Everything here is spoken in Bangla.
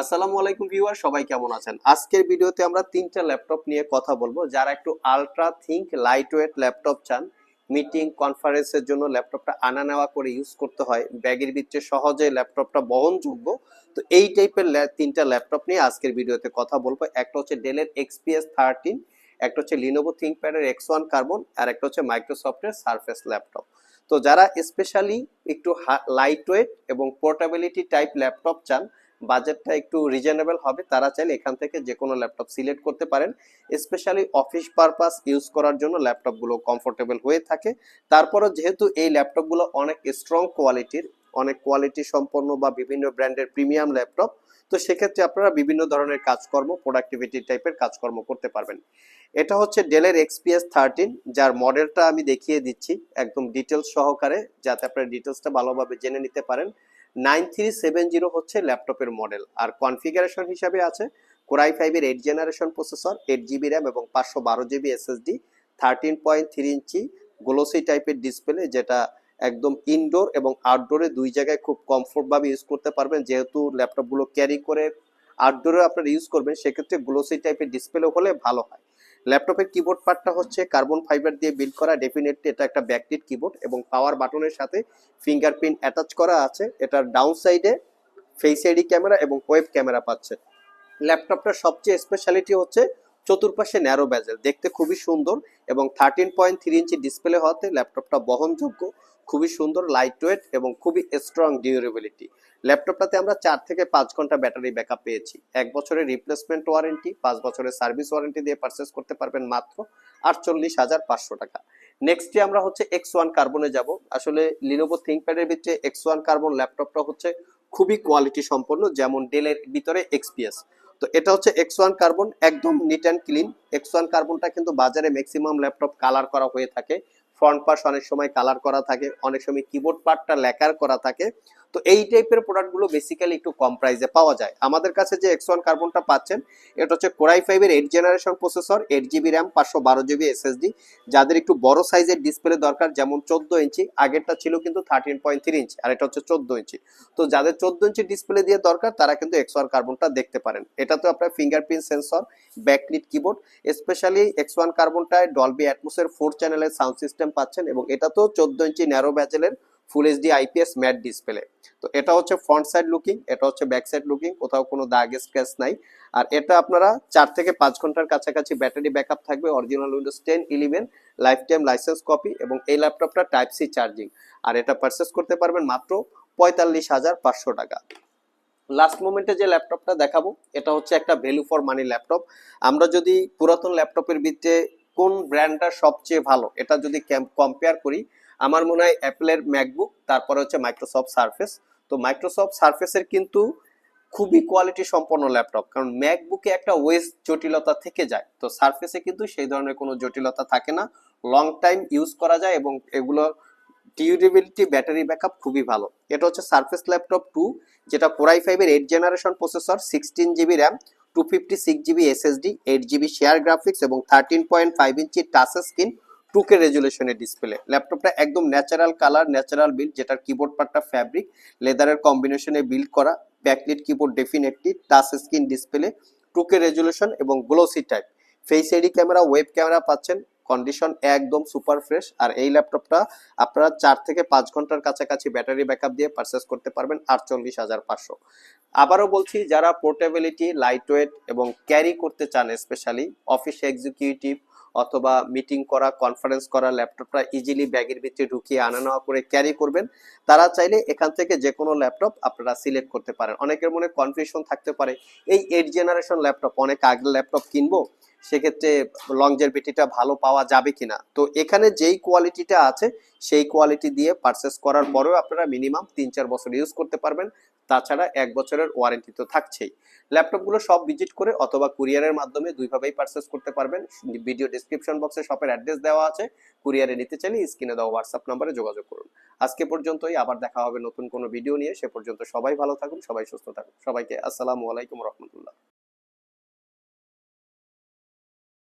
আসসালামু আলাইকুম ভিউয়ার, সবাই কেমন আছেন? আজকের ভিডিওতে আমরা তিনটা ল্যাপটপ নিয়ে কথা বলব। যারা একটু ultra think light weight laptop চান মিটিং কনফারেন্সের জন্য ল্যাপটপটা আনা নেওয়া করে ইউজ করতে হয়। ব্যাগের ভিতরে সহজে ল্যাপটপটা বহনযোগ্য। তো এই টাইপের তিনটা ল্যাপটপ নিয়ে আজকের ভিডিওতে কথা বলব। একটা হচ্ছে ডেলের এক্সপিএস থার্টিন একটা হচ্ছে লিনোভো থিঙ্কপ্যাডের এক্স ওয়ান কার্বন আর একটা হচ্ছে মাইক্রোসফটের সারফেস ল্যাপটপ। তো যারা স্পেশালি একটু লাইট ওয়েট এবং পোর্টাবিলিটি টাইপ ল্যাপটপ চান বাজেটটা একটু রিজনেবল হবে, তারা চাইলে এখান থেকে যে কোনো ল্যাপটপ সিলেক্ট করতে পারেন। স্পেশালি অফিস পারপাস ইউজ করার জন্য ল্যাপটপগুলো কমফোর্টেবল হয়ে থাকে। তারপরও যেহেতু এই ল্যাপটপগুলো অনেক স্ট্রং কোয়ালিটির অনেক কোয়ালিটি সম্পন্ন বা বিভিন্ন ব্র্যান্ডের প্রিমিয়াম ল্যাপটপ তো সেক্ষেত্রে আপনারা বিভিন্ন ধরনের কাজকর্ম প্রোডাক্টিভিটি টাইপের কাজকর্ম করতে পারবেন। এটা হচ্ছে ডেলের এক্সপিএস থার্টিন যার মডেলটা আমি দেখিয়ে দিচ্ছি একদম ডিটেলস সহকারে, যাতে আপনারা ডিটেলসটা ভালোভাবে জেনে নিতে পারেন। নাইন থ্রি সেভেন জিরো হচ্ছে ল্যাপটপের মডেল। আর কনফিগারেশন হিসাবে আছে কোরাই ফাইভের eight generation processor eight GB RAM এবং পাঁচশো বারো GB SSD thirteen point three inch glossy টাইপের ডিসপ্লে যেটা একদম ইনডোর এবং আউটডোরে দুই জায়গায় খুব কমফোর্টভাবে ইউজ করতে পারবেন। যেহেতু ল্যাপটপগুলো ক্যারি করে আউটডোরে আপনারা ইউজ করবেন, সেক্ষেত্রে গ্লোসি টাইপের ডিসপ্লে হলে ভালো হয়। ল্যাপটপের কিবোর্ড পার্টটা হচ্ছে কার্বন ফাইবার দিয়ে বিল্ড করা। ডেফিনেটলি এটা একটা ব্যাকটিড কিবোর্ড এবং পাওয়ার বাটনের সাথে ফিঙ্গারপ্রিন্ট অ্যাটাচ করা আছে। এটার ডাউন সাইডে ফেস আইডি ক্যামেরা এবং ওয়েব ক্যামেরা পাচ্ছে। ল্যাপটপটার সবচেয়ে স্পেশালিটি হচ্ছে চতুর্পাশে ন্যারো ব্যাজেল দেখতে খুবই সুন্দর এবং thirteen point three inch display হওয়াতে ল্যাপটপটা বহনযোগ্য, খুবই সুন্দর লাইট ওয়েট এবং খুবই স্ট্রং ডিউরেবিলিটি ল্যাপটপটাতে আমরা চার থেকে পাঁচ ঘণ্টা ব্যাটারি ব্যাকআপ পেয়েছি। এক বছরের রিপ্লেসমেন্ট ওয়ারেন্টি পাঁচ বছরের সার্ভিস ওয়ারেন্টি দিয়ে পারচেস করতে পারবেন মাত্র আটচল্লিশ হাজার পাঁচশো টাকা। নেক্সটে আমরা হচ্ছে এক্স ওয়ান কার্বনে যাব। আসলে লিনোভো থিঙ্কপ্যাডের ভিতরে এক্স ওয়ান কার্বন ল্যাপটপটা হচ্ছে খুবই কোয়ালিটি সম্পন্ন, যেমন ডেলের ভিতরে এক্সপিএস তো এটা হচ্ছে এক্স ওয়ান কার্বন একদম neat and clean X one কার্বনটা কিন্তু বাজারে ম্যাক্সিমাম ল্যাপটপ কালার করা হয়ে থাকে। ফ্রন্ট পাশ অনেক সময় কালার করা থাকে, অনেক সময় কিবোর্ড পার্টটা ল্যাকার করা থাকে। তো এই টাইপের প্রোডাক্টগুলো বেসিক্যালি একটু কম প্রাইসে পাওয়া যায়। আমাদের কাছে যে এক্স ওয়ান কার্বনটা পাচ্ছেন, এটা হচ্ছে কোরাই ফাইভের eight generation processor eight GB RAM পাঁচশো বারো জিবি এসএসডি যাদের একটু বড় সাইজের ডিসপ্লে দরকার, যেমন চোদ্দ ইঞ্চি, আগেরটা ছিল কিন্তু থার্টিন পয়েন্ট থ্রি ইঞ্চি আর এটা হচ্ছে চোদ্দ ইঞ্চি। তো যাদের চোদ্দ ইঞ্চি ডিসপ্লে দিয়ে দরকার, তারা কিন্তু এক্স ওয়ান কার্বনটা দেখতে পারেন। এটা তো আপনার fingerprint sensor backlit keyboard specially X one কার্বনটায় Dolby অ্যাটমোসের ফোর চ্যানেলের সাউন্ড সিস্টেম পাচ্ছেন এবং এটা তো চোদ্দ ইঞ্চি narrow ব্যাচেলের full HD IPS matte display তো এটা হচ্ছে ফ্রন্ট সাইড লুকিং এটা হচ্ছে ব্যাক সাইড লুকিং কোথাও কোনো দাগ স্ক্র্যাচ নাই। আর এটা আপনারা চার থেকে পাঁচ ঘণ্টার কাছাকাছি ব্যাটারি ব্যাকআপ থাকবে original Windows ten eleven lifetime licence copy এবং এই ল্যাপটপটা টাইপ সি চার্জিং আর এটা পারচেস করতে পারবেন মাত্র পঁয়তাল্লিশ হাজার পাঁচশো টাকা। লাস্ট মোমেন্টে যে ল্যাপটপটা দেখাবো, এটা হচ্ছে একটা ভ্যালু ফর মানি ল্যাপটপ আমরা যদি পুরাতন ল্যাপটপের ভিতরে কোন ব্র্যান্ডটা সবচেয়ে ভালো, এটা যদি কম্পেয়ার করি আমার মনে হয় অ্যাপেলের ম্যাকবুক, তারপরে হচ্ছে মাইক্রোসফট সার্ফেস। তো মাইক্রোসফট সার্ফেসের কিন্তু খুবই কোয়ালিটি সম্পন্ন ল্যাপটপ, কারণ ম্যাকবুকে একটা ওয়েস্ট জটিলতা থেকে যায়। তো সার্ফেসে কিন্তু সেই ধরনের কোনো জটিলতা থাকে না। লং টাইম ইউজ করা যায় এবং এগুলো ডিউরেবিলিটি ব্যাটারি ব্যাকআপ খুবই ভালো। এটা হচ্ছে সার্ফেস ল্যাপটপ টু, যেটা কোরাই ফাইভের eight generation processor sixteen GB RAM two fifty six GB SSD eight GB share graphics এবং thirteen point five inch touch screen two K রেজুলেশনের display ল্যাপটপটা একদম ন্যাচারাল কালার ন্যাচারাল বিল্ড যেটার কিবোর্ড পার্টটা ফ্যাব্রিক লেদারের কম্বিনেশনে বিল্ড করা backlit keyboard definitely touch screen display two K resolution এবং glossy type face ID camera web camera পাচ্ছেন কন্ডিশন একদম সুপার ফ্রেশ আর এই ল্যাপটপটা আপনারা চার থেকে পাঁচ ঘণ্টার কাছাকাছি ব্যাটারি ব্যাকআপ দিয়ে পারচেস করতে পারবেন আটচল্লিশ হাজার পাঁচশো। আবারও বলছি, যারা পোর্টেবিলিটি লাইট ওয়েট এবং ক্যারি করতে চান স্পেশালি অফিস এক্সিকিউটিভ অথবা মিটিং করা কনফারেন্স করা ল্যাপটপটা ইজিলি ব্যাগের ভিতরে ঢুকিয়ে আনা নেওয়া করে ক্যারি করবেন। তারা চাইলে এখান থেকে যে কোনো ল্যাপটপ আপনারা সিলেক্ট করতে পারেন। অনেকের মনে কনফিউশন থাকতে পারে, এই এইট জেনারেশন ল্যাপটপ অনেক আগের ল্যাপটপ কিনবো? সেক্ষেত্রে লংজেভিটিটা ভালো পাওয়া যাবে কিনা? তো এখানে যেই কোয়ালিটিটা আছে, সেই কোয়ালিটি দিয়ে পারচেস করার পরেও আপনারা মিনিমাম তিন চার বছর ইউজ করতে পারবেন। তাছাড়া এক বছরের ওয়ারেন্টি তো থাকছেই। ল্যাপটপগুলো সব ভিজিট করে অথবা কুরিয়ারের মাধ্যমে দুইভাবেই পারচেস করতে পারবেন। ভিডিও ডিসক্রিপশন বক্সে শপের অ্যাড্রেস দেওয়া আছে। কুরিয়ারে নিতে চাইলে স্ক্রিনে দেওয়া হোয়াটসঅ্যাপ নাম্বারে যোগাযোগ করুন। আজকে পর্যন্তই, আবার দেখা হবে নতুন কোনো ভিডিও নিয়ে। সে পর্যন্ত সবাই ভালো থাকুন, সবাই সুস্থ থাকুন। সবাইকে আসসালামু আলাইকুম রহমতুল্লাহ।